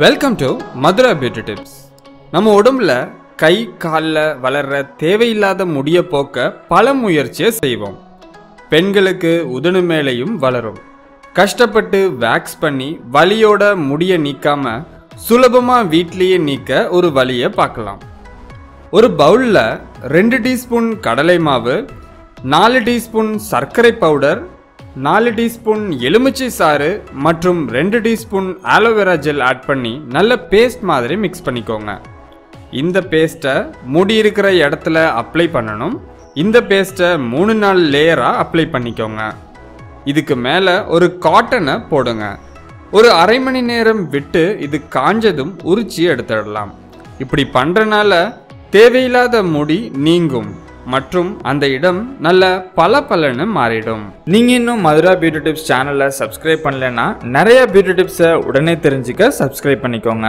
Welcome to Madhura beauty tips நம்ம உடம்புல கை காலில் வளர்ற தேவையில்லாத முடிய போக்க பல முயற்சியை செய்வோம். பெண்களுக்கு உதடு மேலேயும் வளரும். கஷ்டப்பட்டு வேக்ஸ் பண்ணி வலியோட முடிய நீக்காம சுலபமாக வீட்லேயே நீக்க ஒரு வழியை பார்க்கலாம். ஒரு பவுலில் ரெண்டு டீஸ்பூன் கடலை மாவு நாலு டீஸ்பூன் சர்க்கரை பவுடர் நாலு டீஸ்பூன் எலுமிச்சை சாறு மற்றும் ரெண்டு டீஸ்பூன் ஆலோவேரா ஜெல் ஆட் பண்ணி நல்ல பேஸ்ட் மாதிரி மிக்ஸ் பண்ணிக்கோங்க. இந்த பேஸ்ட்டை முடி இருக்கிற இடத்துல அப்ளை பண்ணணும். இந்த பேஸ்ட்டை மூணு நாள் லேயராக அப்ளை பண்ணிக்கோங்க. இதுக்கு மேலே ஒரு காட்டனை போடுங்க. ஒரு அரை மணி நேரம் விட்டு இது காஞ்சதும் உரிச்சி எடுத்துடலாம். இப்படி பண்ணுறனால தேவையில்லாத முடி நீங்கும். மற்றும் அந்த இடம் நல்ல பல பலன்னு மாறிடும். நீங்க இன்னும் மதுரா பியூட்டி டிப்ஸ் சேனலை சப்ஸ்கிரைப் பண்ணலைன்னா நிறைய பியூட்டி டிப்ஸை உடனே தெரிஞ்சுக்க சப்ஸ்கிரைப் பண்ணிக்கோங்க.